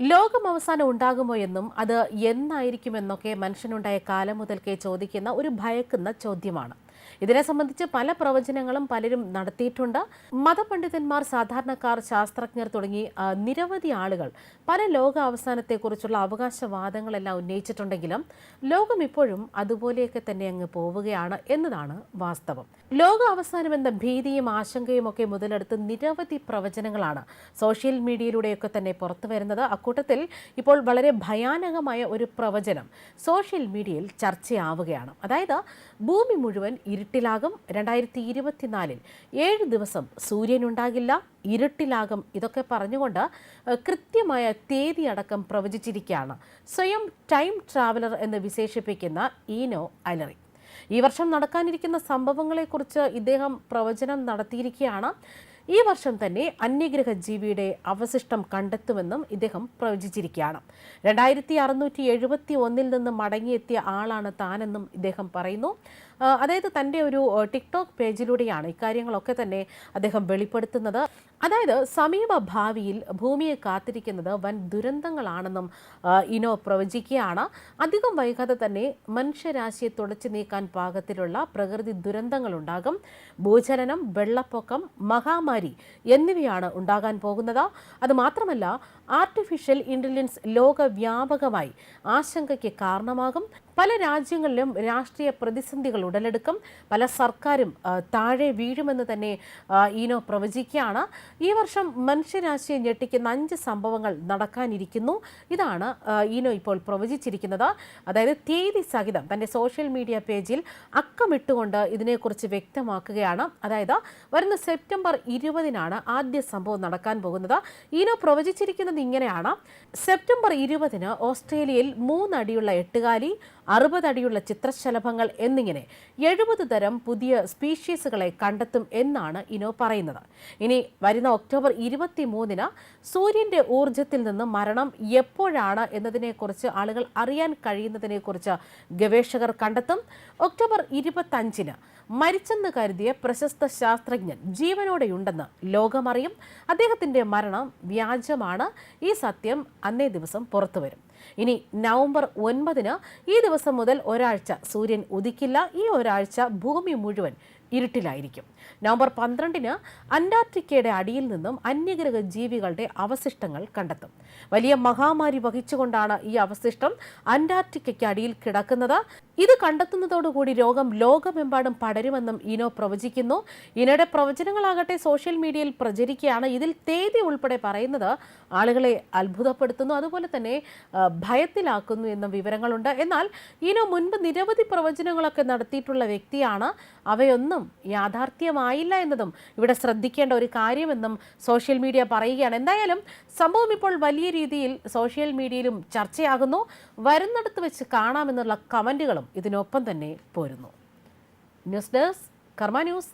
ലോകം അവസാനം ഉണ്ടാകുമോ എന്നും അത് എന്നായിരിക്കുമെന്നൊക്കെ മനുഷ്യനുണ്ടായ കാലം മുതൽക്കേ ചോദിക്കുന്ന ഒരു ഭയക്കുന്ന ചോദ്യമാണ്. ഇതിനെ സംബന്ധിച്ച് പല പ്രവചനങ്ങളും പലരും നടത്തിയിട്ടുണ്ട്. മതപണ്ഡിതന്മാർ സാധാരണക്കാർ ശാസ്ത്രജ്ഞർ തുടങ്ങി നിരവധി ആളുകൾ പല ലോക അവസാനത്തെക്കുറിച്ചുള്ള അവകാശവാദങ്ങളെല്ലാം ഉന്നയിച്ചിട്ടുണ്ടെങ്കിലും ലോകം ഇപ്പോഴും അതുപോലെയൊക്കെ തന്നെ അങ്ങ് പോവുകയാണ് എന്നതാണ് വാസ്തവം. ലോക അവസാനം എന്ന ഭീതിയും ആശങ്കയും ഒക്കെ മുതലെടുത്ത് നിരവധി പ്രവചനങ്ങളാണ് സോഷ്യൽ മീഡിയയിലൂടെയൊക്കെ തന്നെ പുറത്തു വരുന്നത്. അക്കൂട്ടത്തിൽ ഇപ്പോൾ വളരെ ഭയാനകമായ ഒരു പ്രവചനം സോഷ്യൽ മീഡിയയിൽ ചർച്ചയാവുകയാണ്. അതായത് ഭൂമി മുഴുവൻ ഇരുട്ടിലാകും രണ്ടായിരത്തി ഇരുപത്തിനാലിൽ ഏഴ് ദിവസം സൂര്യനുണ്ടാകില്ല ഇരുട്ടിലാകും ഇതൊക്കെ പറഞ്ഞുകൊണ്ട് കൃത്യമായ തീയതി അടക്കം പ്രവചിച്ചിരിക്കുകയാണ്. സ്വയം ടൈം ട്രാവലർ എന്ന് വിശേഷിപ്പിക്കുന്ന ഈനോ അലറി. ഈ വർഷം നടക്കാനിരിക്കുന്ന സംഭവങ്ങളെക്കുറിച്ച് ഇദ്ദേഹം പ്രവചനം നടത്തിയിരിക്കുകയാണ്. ഈ വർഷം തന്നെ അന്യഗ്രഹ ജീവിയുടെ അവശിഷ്ടം കണ്ടെത്തുമെന്നും ഇദ്ദേഹം പ്രവചിച്ചിരിക്കുകയാണ്. രണ്ടായിരത്തി അറുന്നൂറ്റി എഴുപത്തി ഒന്നിൽ നിന്ന് മടങ്ങിയെത്തിയ ആളാണ് താനെന്നും ഇദ്ദേഹം പറയുന്നു. അതായത് തന്റെ ഒരു ടിക്ടോക്ക് പേജിലൂടെയാണ് ഇക്കാര്യങ്ങളൊക്കെ തന്നെ അദ്ദേഹം വെളിപ്പെടുത്തുന്നത്. അതായത് സമീപ ഭാവിയിൽ ഭൂമിയെ കാത്തിരിക്കുന്നത് വൻ ദുരന്തങ്ങളാണെന്നും ഇനോ പ്രവചിക്കുകയാണ്. അധികം വൈകാതെ തന്നെ മനുഷ്യരാശിയെ തുടച്ചു നീക്കാൻ പാകത്തിലുള്ള പ്രകൃതി ദുരന്തങ്ങളുണ്ടാകും. ഭൂചലനം വെള്ളപ്പൊക്കം മഹാമാരി എന്നിവയാണ് ഉണ്ടാകാൻ പോകുന്നത്. അതുമാത്രമല്ല ആർട്ടിഫിഷ്യൽ ഇന്റലിജൻസ് ലോകവ്യാപകമായി ആശങ്കയ്ക്ക് കാരണമാകും. പല രാജ്യങ്ങളിലും രാഷ്ട്രീയ പ്രതിസന്ധികൾ ഉടലെടുക്കും. പല സർക്കാരും താഴെ വീഴുമെന്ന് തന്നെ ഈനോ പ്രവചിക്കുകയാണ്. ഈ വർഷം മനുഷ്യരാശിയെ ഞെട്ടിക്കുന്ന അഞ്ച് സംഭവങ്ങൾ നടക്കാനിരിക്കുന്നു. ഇതാണ് ഈനോ ഇപ്പോൾ പ്രവചിച്ചിരിക്കുന്നത്. അതായത് തീയതി സഹിതം തന്റെ സോഷ്യൽ മീഡിയ പേജിൽ അക്കമിട്ടുകൊണ്ട് ഇതിനെക്കുറിച്ച് വ്യക്തമാക്കുകയാണ്. അതായത് വരുന്ന സെപ്റ്റംബർ ഇരുപതിനാണ് ആദ്യ സംഭവം നടക്കാൻ പോകുന്നത്. ഈനോ പ്രവചിച്ചിരിക്കുന്നത് ഇങ്ങനെയാണ്. സെപ്റ്റംബർ ഇരുപതിന് ഓസ്ട്രേലിയയിൽ മൂന്നടിയുള്ള എട്ടുകാലി അറുപത് അടിയുള്ള ചിത്രശലഭങ്ങൾ എന്നിങ്ങനെ എഴുപത് തരം പുതിയ സ്പീഷീസുകളെ കണ്ടെത്തും എന്നാണ് ഇനോ പറയുന്നത്. ഇനി വരുന്ന ഒക്ടോബർ ഇരുപത്തി മൂന്നിന് സൂര്യന്റെ ഊർജത്തിൽ നിന്ന് മരണം എപ്പോഴാണ് എന്നതിനെക്കുറിച്ച് ആളുകൾ അറിയാൻ കഴിയുന്നതിനെക്കുറിച്ച് ഗവേഷകർ കണ്ടെത്തും. ഒക്ടോബർ ഇരുപത്തഞ്ചിന് മരിച്ചെന്ന് കരുതിയ പ്രശസ്ത ശാസ്ത്രജ്ഞൻ ജീവനോടെയുണ്ടെന്ന് ലോകമറിയും. അദ്ദേഹത്തിന്റെ മരണം വ്യാജമാണ്. ഈ സത്യം അന്നേ ദിവസം പുറത്തുവരും. ഇനി നവംബർ ഒൻപതിന് ഈ ദിവസം മുതൽ ഒരാഴ്ച സൂര്യൻ ഉദിക്കില്ല. ഈ ഒരാഴ്ച ഭൂമി മുഴുവൻ ഇരുട്ടിലായിരിക്കും. നവംബർ പന്ത്രണ്ടിന് അന്റാർട്ടിക്കയുടെ അടിയിൽ നിന്നും അന്യഗ്രഹ ജീവികളുടെ അവശിഷ്ടങ്ങൾ കണ്ടെത്തും. വലിയ മഹാമാരി വഹിച്ചുകൊണ്ടാണ് ഈ അവശിഷ്ടം അന്റാർട്ടിക്കയ്ക്ക് അടിയിൽ കിടക്കുന്നത്. ഇത് കണ്ടെത്തുന്നതോടുകൂടി രോഗം ലോകമെമ്പാടും പടരുമെന്നും ഇനോ പ്രവചിക്കുന്നു. ഇനോയുടെ പ്രവചനങ്ങളാകട്ടെ സോഷ്യൽ മീഡിയയിൽ പ്രചരിക്കുകയാണ്. ഇതിൽ തേതി ഉൾപ്പെടെ പറയുന്നത് ആളുകളെ അത്ഭുതപ്പെടുത്തുന്നു. അതുപോലെ തന്നെ ഭയത്തിലാക്കുന്നു എന്ന വിവരങ്ങളുണ്ട്. എന്നാൽ ഇനോ മുൻപ് നിരവധി പ്രവചനങ്ങളൊക്കെ നടത്തിയിട്ടുള്ള വ്യക്തിയാണ്. അവയൊന്നും യാഥാർത്ഥ്യമായില്ല എന്നതും ഇവിടെ ശ്രദ്ധിക്കേണ്ട ഒരു കാര്യമെന്നും സോഷ്യൽ മീഡിയ പറയുകയാണ്. എന്തായാലും സംഭവം ഇപ്പോൾ വലിയ രീതിയിൽ സോഷ്യൽ മീഡിയയിലും ചർച്ചയാകുന്നു. വരുന്നിടത്ത് വെച്ച് കാണാമെന്നുള്ള കമന്റുകളും ഇതിനൊപ്പം തന്നെ പോരുന്നു. News desk Karma news.